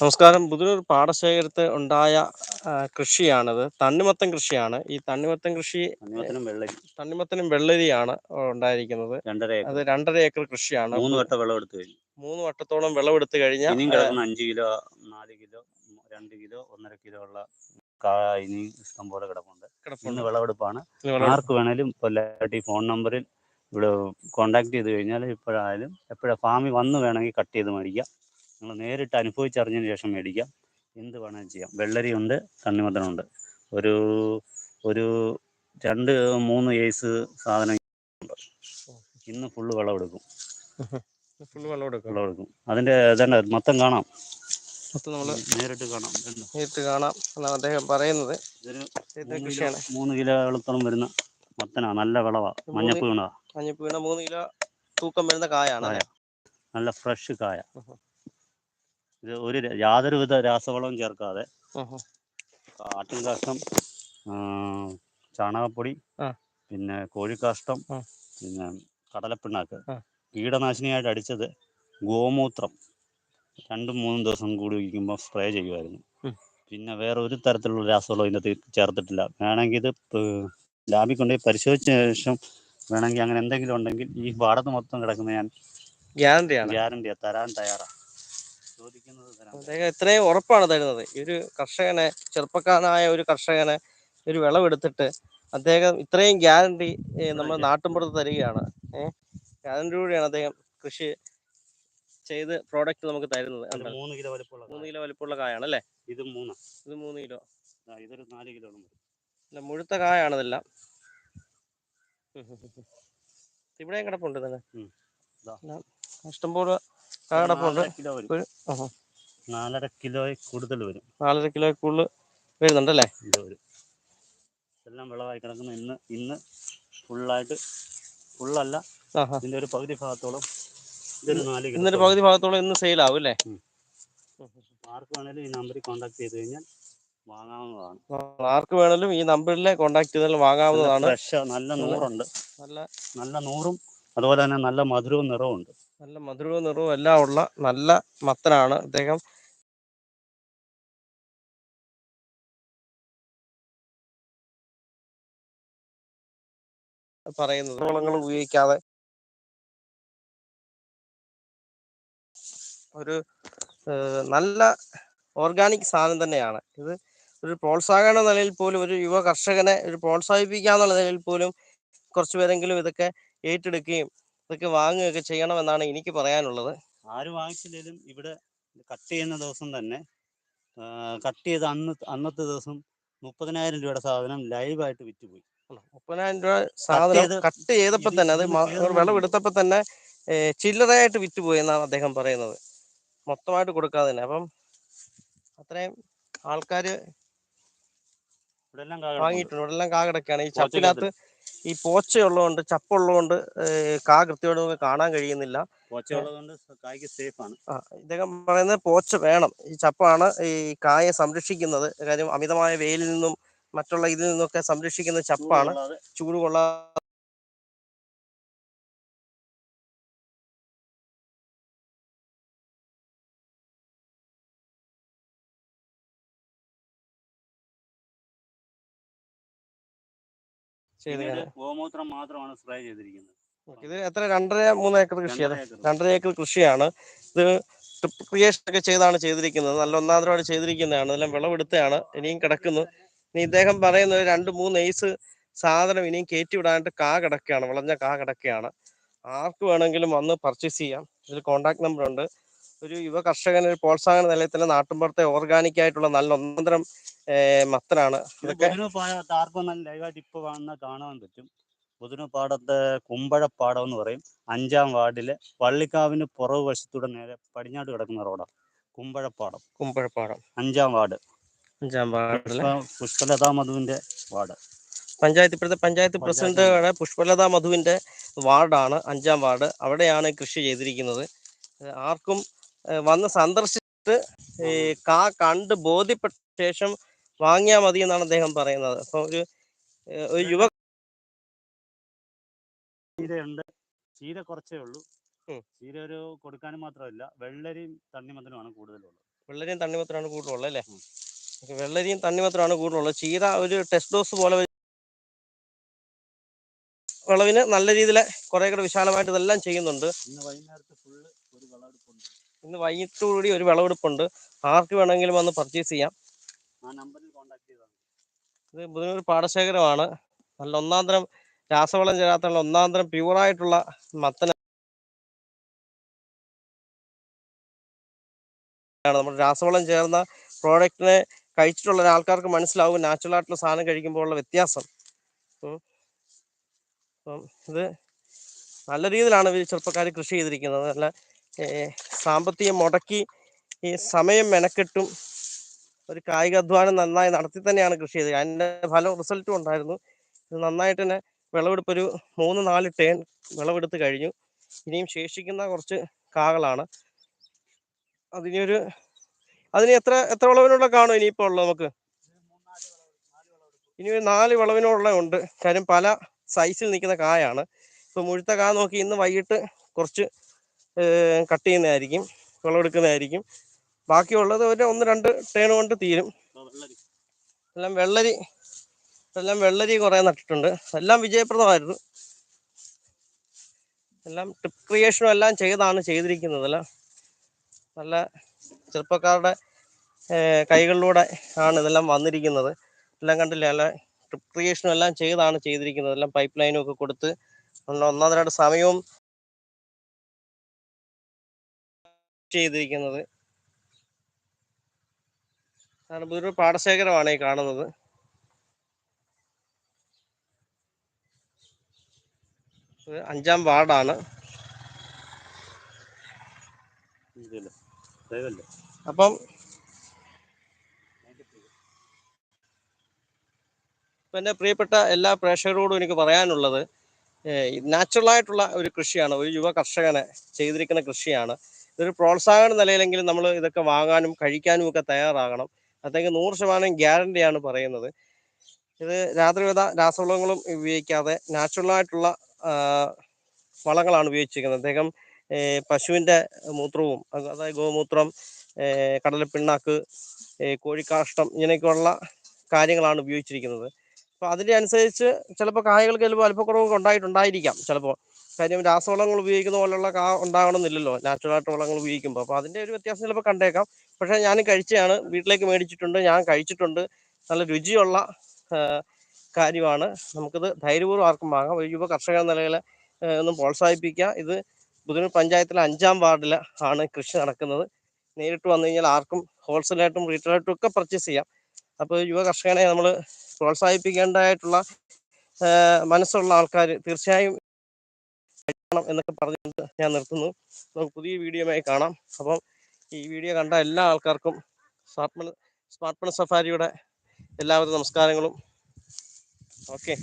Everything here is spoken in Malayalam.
നമസ്കാരം പുതിയൊരു പാടശേഖരത്ത് ഉണ്ടായ കൃഷിയാണിത്. തണ്ണിമത്തൻ കൃഷിയാണ്. ഈ തണ്ണിമത്തൻ കൃഷി തണ്ണിമത്തനും വെള്ളരിയാണ് ഉണ്ടായിരിക്കുന്നത്. അത് രണ്ടര ഏക്കർ കൃഷിയാണ്. മൂന്ന് വട്ടം വിളവെടുത്ത് കഴിഞ്ഞു. മൂന്ന് വട്ടത്തോളം വിളവെടുത്ത് കഴിഞ്ഞാൽ അഞ്ച് കിലോ നാല് കിലോ രണ്ട് കിലോ ഒന്നര കിലോ ഉള്ള ഇനി ഇഷ്ടം പോലെ കിടപ്പുണ്ട്. ഇന്ന് വിളവെടുപ്പാണ്. ആർക്ക് വേണേലും ഇപ്പോൾ ഈ ഫോൺ നമ്പറിൽ ഇവിടെ കോണ്ടാക്ട് ചെയ്ത് കഴിഞ്ഞാൽ ഇപ്പോഴായാലും എപ്പോഴാ ഫാമിൽ വന്ന് വേണമെങ്കിൽ കട്ട് ചെയ്ത് മേടിക്കാം. നിങ്ങൾ നേരിട്ട് അനുഭവിച്ചറിഞ്ഞതിന് ശേഷം മേടിക്കാം. എന്ത് വേണമെങ്കിലും ചെയ്യാം. വെള്ളരിയുണ്ട് തണ്ണിമത്തനുണ്ട്. ഒരു ഒരു രണ്ട് മൂന്ന് ഏസ് സാധനം ഇന്ന് ഫുള്ള് വിളവെടുക്കും ഫുള്ള് വിളവെടുക്കും വിളവെടുക്കും അതിന്റെ ഇതേണ്ട മൊത്തം കാണാം. മൊത്തം നമ്മൾ നേരിട്ട് കാണാം. നേരിട്ട് കാണാം എന്നാണ് അദ്ദേഹം പറയുന്നത്. ഇതൊരു ഇത് മൂന്ന് കിലോ കൃഷിയാണ്. മൂന്ന് കിലോത്തോളം വരുന്ന മത്തനാ. നല്ല വിളവാ. മഞ്ഞപ്പൂണ മഞ്ഞപ്പ് വീണ മഞ്ഞപ്പ് വീണ മൂന്ന് കിലോ തൂക്കം വരുന്ന കായാണ്. കായ. നല്ല ഫ്രഷ് കായ. ഇത് ഒരു യാതൊരു യാതൊരുവിധ രാസവളവും ചേർക്കാതെ. ആട്ടിൻ കാഷ്ടം ചാണകപ്പൊടി പിന്നെ കോഴിക്കാഷ്ടം പിന്നെ കടലപ്പിണ്ണാക്ക്. കീടനാശിനിയായിട്ട് അടിച്ചത് ഗോമൂത്രം. രണ്ടും മൂന്നും ദിവസം കൂടി ഇരിക്കുമ്പോൾ സ്പ്രേ ചെയ്യുമായിരുന്നു പിന്നെ വേറെ ഒരു തരത്തിലുള്ള രാസവളവും ഇതിനകത്ത് ചേർത്തിട്ടില്ല. വേണമെങ്കിൽ ഇത് ലാബിൽ കൊണ്ടുപോയി പരിശോധിച്ച ശേഷം വേണമെങ്കിൽ അങ്ങനെ എന്തെങ്കിലും ഉണ്ടെങ്കിൽ ഈ പാടത്ത് മൊത്തം കിടക്കുന്ന ഞാൻ ഗ്യാരണ്ടിയാണ്. ഗ്യാരണ്ടിയാണ് തരാൻ തയ്യാറാണ് അദ്ദേഹം ഇത്രയും ഉറപ്പാണ് തരുന്നത്. ഈ ഒരു കർഷകനെ ചെറുപ്പക്കാരനായ ഒരു കർഷകനെ ഒരു വിളവെടുത്തിട്ട് അദ്ദേഹം ഇത്രയും ഗ്യാരണ്ടി നമ്മൾ നാട്ടിൻപുറത്ത് തരികയാണ്. ഏഹ് ഗ്യാരണ്ടിയോടെയാണ് അദ്ദേഹം കൃഷി ചെയ്ത് പ്രോഡക്റ്റ് നമുക്ക് തരുന്നത്? മൂന്ന് കിലോ വലിപ്പമുള്ള മൂന്ന്. കിലോ വലിപ്പമുള്ള കായാണ് അല്ലേ? ഇത് മൂന്ന്. ഇത് മൂന്ന് കിലോ. ഇതൊരു നാല് കിലോ അല്ല മുഴുത്ത കായാണ് ഇതെല്ലാം. ഇവിടെയും കിടപ്പുണ്ട് തന്നെ ഇഷ്ടംപോലെ കിടപ്പുണ്ട് കിലോ വരും. ഒരു. നാലര കിലോ കൂടുതൽ വരും. നാലര കിലോ കൂടുതൽ വരുന്നുണ്ടല്ലേ? വരും. എല്ലാം വിളവായി കിടക്കുന്ന. ഇന്ന് ഇന്ന് ഫുള്ളായിട്ട് ഫുള്ളല്ല. ഇതിന്റെ ഒരു പകുതി ഭാഗത്തോളം ഇതൊരു നാല് കിലോ ഇന്നൊരു പകുതി ഭാഗത്തോളം ഇന്ന് സെയിൽ ആവും അല്ലേ. ആർക്ക് വേണേലും ഈ നമ്പറിൽ കോൺടാക്ട് ചെയ്ത് കഴിഞ്ഞാൽ വാങ്ങാവുന്നതാണ്. ആർക്ക് വേണേലും ഈ നമ്പറിൽ കോൺടാക്ട് ചെയ്താൽ വാങ്ങാവുന്നതാണ്. ഫ്രഷ് നല്ല നൂറുണ്ട്. നല്ല നല്ല നൂറും അതുപോലെ തന്നെ നല്ല മധുരവും നിറവും ഉണ്ട് നല്ല മധുരവും നിറവും എല്ലാം ഉള്ള നല്ല മത്തനാണ് അദ്ദേഹം. പറയുന്നത് വളങ്ങൾ ഉപയോഗിക്കാതെ. ഒരു നല്ല ഓർഗാനിക് സാധനം തന്നെയാണ്. ഇത് ഒരു പ്രോത്സാഹന നിലയിൽ പോലും ഒരു യുവ കർഷകനെ ഒരു പ്രോത്സാഹിപ്പിക്കാന്നുള്ള നിലയിൽ പോലും കുറച്ചു പേരെങ്കിലും ഇതൊക്കെ ഏറ്റെടുക്കുകയും ഇതൊക്കെ വാങ്ങുകയൊക്കെ ചെയ്യണമെന്നാണ് എനിക്ക് പറയാനുള്ളത്. ആര് വാങ്ങിച്ചില്ലെങ്കിലും ഇവിടെ കട്ട് ചെയ്യുന്ന ദിവസം തന്നെ കട്ട് ചെയ്ത് അന്ന് അന്നത്തെ ദിവസം മുപ്പതിനായിരം രൂപയുടെ സാധനം ലൈവായിട്ട് വിറ്റുപോയി. മുപ്പതിനായിരം രൂപ സാധനം കട്ട് ചെയ്തപ്പോൾ തന്നെ അത് ഇതിന് മ- വിളവെടുത്തപ്പോ തന്നെ ചില്ലറയായിട്ട് വിറ്റുപോയി എന്നാണ് അദ്ദേഹം പറയുന്നത്. മൊത്തമായിട്ട് കൊടുക്കാതെ തന്നെ. അപ്പം അത്രയും ആൾക്കാർ വാങ്ങിയിട്ടുണ്ട് ഇവിടെ എല്ലാം കാ കിടക്കുകയാണ് ഈ ചപ്പിനകത്ത് ഈ പോച്ചയുള്ളതുകൊണ്ട് ചപ്പുള്ളതുകൊണ്ട് കാ കൃത്യമായിട്ട് നമുക്ക് കാണാൻ കഴിയുന്നില്ല. പോച്ചയുള്ളതുകൊണ്ട് കായ്ക്ക് സേഫ് ആണ് ആ, ഇദ്ദേഹം പറയുന്നത് പോച്ച വേണം. ഈ ചപ്പാണ് ഈ കായെ സംരക്ഷിക്കുന്നത്. കാര്യം അമിതമായ വെയിലിൽ നിന്നും മറ്റുള്ള ഇതിൽ നിന്നൊക്കെ സംരക്ഷിക്കുന്ന ചപ്പാണ്. ചൂട് കൊള്ളാ ഗോമൂത്രം മാത്രമാണ് സ്പ്രേ ചെയ്തിരിക്കുന്നത്. ഇത് എത്ര രണ്ടര മൂന്ന് ഏക്കർ കൃഷിയാണ് രണ്ടര ഏക്കർ. കൃഷിയാണ്. ഇത് ട്രിപ്പ് ക്രിയേഷൻ ഒക്കെ ചെയ്താണ് ചെയ്തിരിക്കുന്നത്. നല്ല ഒന്നാന്തരമായിട്ട് ചെയ്തിരിക്കുന്നതാണ്. എല്ലാം വിളവെടുത്തതാണ് ഇനിയും കിടക്കുന്നു. ഇനി ഇദ്ദേഹം പറയുന്നത് രണ്ട് മൂന്ന് ഏസ് സാധനം ഇനിയും കയറ്റി വിടാനായിട്ട് കാ കിടക്കുകയാണ്. വിളഞ്ഞ കാ കിടക്കുകയാണ്. ആർക്ക് വേണമെങ്കിലും വന്ന് പർച്ചേസ് ചെയ്യാം. ഇതിൽ കോൺടാക്ട് നമ്പർ ഉണ്ട്. ഒരു യുവ കർഷകന് ഒരു പ്രോത്സാഹന നിലയിൽ തന്നെ നാട്ടിൻപുറത്തെ ഓർഗാനിക് ആയിട്ടുള്ള നല്ല ഒന്നന്തരം മത്തനാണ്. ഇത് ഇതൊക്കെ ആർക്കും നല്ല ലൈവായിട്ട് ഇപ്പൊ കാണുന്ന കാണാൻ പറ്റും. ബുധനു പാടത്തെ കുമ്പഴപ്പാടം എന്ന് പറയും. അഞ്ചാം വാർഡിലെ പള്ളിക്കാവിന് പുറവ് വശത്തൂടെ നേരെ പടിഞ്ഞാട്ട് കിടക്കുന്ന റോഡാണ് കുമ്പഴപ്പാടം. കുമ്പഴപ്പാടം. അഞ്ചാം വാർഡ്. അഞ്ചാം വാർഡ് പുഷ്പ പുഷ്പലതാ മധുവിന്റെ വാർഡ്. പഞ്ചായത്ത് ഇപ്പോഴത്തെ പഞ്ചായത്ത് പ്രസിഡന്റ് പുഷ്പലതാ മധുവിന്റെ വാർഡാണ് അഞ്ചാം വാർഡ്. അവിടെയാണ് കൃഷി ചെയ്തിരിക്കുന്നത്. ആർക്കും വന്ന് സന്ദർശിച്ചിട്ട് ഈ കാ കണ്ട് ബോധ്യപ്പെട്ട ശേഷം വാങ്ങിയാൽ മതി എന്നാണ് അദ്ദേഹം പറയുന്നത്. അപ്പൊ ഒരു ഒരു യുവ ചീരയുണ്ട്. ചീര കുറച്ചേ ഉള്ളൂ. ചീര ഒരു കൊടുക്കാനും മാത്രമല്ല വെള്ളരിയും തണ്ണിമത്തനുമാണ് കൂടുതലുള്ളത്. വെള്ളരിയും തണ്ണിമത്തനാണ് കൂടുതലുള്ളത് അല്ലേ? വെള്ളരിയും തണ്ണിമത്തനാണ് കൂടുതലുള്ളത്. ചീര ഒരു ടെസ്റ്റ് ഡോസ് പോലെ വിളവിന് നല്ല രീതിയിൽ കുറെ കൂടെ വിശാലമായിട്ട് ഇതെല്ലാം ചെയ്യുന്നുണ്ട്. ഇന്ന് വൈകുന്നേരത്ത് ഫുള്ള് ഒരു വിളവെടുപ്പുണ്ട്. ഇന്ന് വൈകിട്ടോടുകൂടി ഒരു വിളവെടുപ്പുണ്ട്. ആർക്ക് വേണമെങ്കിലും വന്ന് പർച്ചേസ് ചെയ്യാം. ഇത് ബുധനൂർ പാടശേഖരമാണ്. നല്ല ഒന്നാം തരം രാസവളം ചേരാത്ത ഒന്നാം തരം പ്യൂറായിട്ടുള്ള മത്തനാണ് നമ്മൾ രാസവളം ചേർന്ന പ്രോഡക്റ്റിനെ കഴിച്ചിട്ടുള്ള ആൾക്കാർക്ക് മനസ്സിലാവും. നാച്ചുറൽ ആയിട്ടുള്ള സാധനം കഴിക്കുമ്പോൾ ഉള്ള വ്യത്യാസം അപ്പം ഇത് നല്ല രീതിയിലാണ് ഇവർ ചെറുപ്പക്കാർ കൃഷി ചെയ്തിരിക്കുന്നത്. നല്ല സാമ്പത്തികം മുടക്കി ഈ സമയം മെനക്കെട്ടും ഒരു കായിക അധ്വാനം നന്നായി നടത്തി തന്നെയാണ് കൃഷി ചെയ്തത്. അതിന്റെ ഫലം റിസൾട്ടും ഉണ്ടായിരുന്നു. ഇത് നന്നായിട്ട് തന്നെ വിളവെടുപ്പ് ഒരു മൂന്ന് നാല് ടേൺ വിളവെടുത്ത് കഴിഞ്ഞു. ഇനിയും ശേഷിക്കുന്ന കുറച്ച് കാകളാണ് അതിനൊരു അതിന് എത്ര എത്ര വിളവിനുള്ള കാണും ഇനിയിപ്പോൾ ഉള്ളത് നമുക്ക്? ഇനി ഒരു നാല് വിളവിനുള്ള ഉണ്ട്. കാര്യം പല സൈസിൽ നിൽക്കുന്ന കായാണ്. ഇപ്പോൾ മുഴുത്ത കാ നോക്കി ഇന്ന് വൈകിട്ട് കുറച്ച് കട്ട് ചെയ്യുന്നതായിരിക്കും വിളവെടുക്കുന്നതായിരിക്കും ബാക്കിയുള്ളത് ഒരു ഒന്ന് രണ്ട് ടേൺ കൊണ്ട് തീരും. എല്ലാം വെള്ളരി എല്ലാം വെള്ളരി കുറേ നട്ടിട്ടുണ്ട്. എല്ലാം വിജയപ്രദമായിരുന്നു. എല്ലാം ടിപ്പ് ക്രിയേഷനും എല്ലാം ചെയ്താണ് ചെയ്തിരിക്കുന്നത് അല്ല. നല്ല ചെറുപ്പക്കാരുടെ കൈകളിലൂടെ ആണ് ഇതെല്ലാം വന്നിരിക്കുന്നത്. എല്ലാം കണ്ടില്ലേ? അല്ല ട്രിപ്പ് ക്രിയേഷനും എല്ലാം ചെയ്താണ് ചെയ്തിരിക്കുന്നത്. എല്ലാം പൈപ്പ് ലൈനും ഒക്കെ കൊടുത്ത് ഒന്നാം സമയവും ചെയ്തിരിക്കുന്നത്. ഇതൊരു പാടശേഖരമാണ് ഈ കാണുന്നത്. അഞ്ചാം വാർഡാണ്. അപ്പം ഇപ്പം എന്റെ പ്രിയപ്പെട്ട എല്ലാ പ്രേക്ഷകരോടും എനിക്ക് പറയാനുള്ളത് നാച്ചുറലായിട്ടുള്ള ഒരു കൃഷിയാണ്. ഒരു യുവ കർഷകന് ചെയ്തിരിക്കുന്ന കൃഷിയാണ്. ഇതൊരു പ്രോത്സാഹന നിലയിലെങ്കിലും നമ്മൾ ഇതൊക്കെ വാങ്ങാനും കഴിക്കാനും ഒക്കെ തയ്യാറാകണം. അതെങ്കിൽ നൂറ് ശതമാനം ഗ്യാരണ്ടിയാണ് പറയുന്നത്. ഇത് രാത്രിവിധ രാസവളങ്ങളും ഉപയോഗിക്കാതെ നാച്ചുറലായിട്ടുള്ള വളങ്ങളാണ് ഉപയോഗിച്ചിരിക്കുന്നത്. അദ്ദേഹം പശുവിന്റെ മൂത്രവും അതായത് ഗോമൂത്രം കടലപ്പിണ്ണാക്ക് കോഴിക്കാഷ്ടം ഇങ്ങനെയൊക്കെയുള്ള കാര്യങ്ങളാണ് ഉപയോഗിച്ചിരിക്കുന്നത്. അപ്പോൾ അതിന്റെ അനുസരിച്ച് ചിലപ്പോൾ കായകൾക്ക് ചിലപ്പോൾ അല്പക്കുറവൊക്കെ ഉണ്ടായിട്ടുണ്ടായിരിക്കാം. ചിലപ്പോൾ കാര്യം രാസവളങ്ങൾ ഉപയോഗിക്കുന്ന പോലുള്ള കാ ഉണ്ടാകണമെന്നില്ലല്ലോ. നാച്ചുറലായിട്ട് വളങ്ങൾ ഉപയോഗിക്കുമ്പോൾ അപ്പോൾ അതിന്റെ ഒരു വ്യത്യാസം ചിലപ്പോൾ കണ്ടേക്കാം. പക്ഷേ ഞാൻ കഴിച്ചതാണ് വീട്ടിലേക്ക് മേടിച്ചിട്ടുണ്ട്. ഞാൻ കഴിച്ചിട്ടുണ്ട്. നല്ല രുചിയുള്ള കാര്യമാണ്. നമുക്കിത് ധൈര്യപൂർവം ആർക്കും വാങ്ങാം. ഒരു യുവ കർഷക നിലയിൽ ഒന്നും പ്രോത്സാഹിപ്പിക്കുക. ഇത് ബുധനൂർ പഞ്ചായത്തിലെ അഞ്ചാം വാർഡിൽ ആണ് കൃഷി നടക്കുന്നത്. നേരിട്ട് വന്നു കഴിഞ്ഞാൽ ആർക്കും ഹോൾസെയിലായിട്ടും റീറ്റെയിലായിട്ടും ഒക്കെ പർച്ചേസ് ചെയ്യാം. അപ്പോൾ യുവ കർഷകനെ നമ്മൾ പ്രോത്സാഹിപ്പിക്കേണ്ടതായിട്ടുള്ള മനസ്സുള്ള ആൾക്കാർ തീർച്ചയായും കഴിക്കണം എന്നൊക്കെ പറഞ്ഞുകൊണ്ട് ഞാൻ നിർത്തുന്നു. നമുക്ക് പുതിയ വീഡിയോയുമായി കാണാം. അപ്പം ഈ വീഡിയോ കണ്ട എല്ലാ ആൾക്കാർക്കും സ്മാർട്ട്മൺ സ്മാർട്ട്മൺ സ്മാർട്ട് സഫാരിയുടെ എല്ലാവിധ നമസ്കാരങ്ങളും. ഓക്കെ.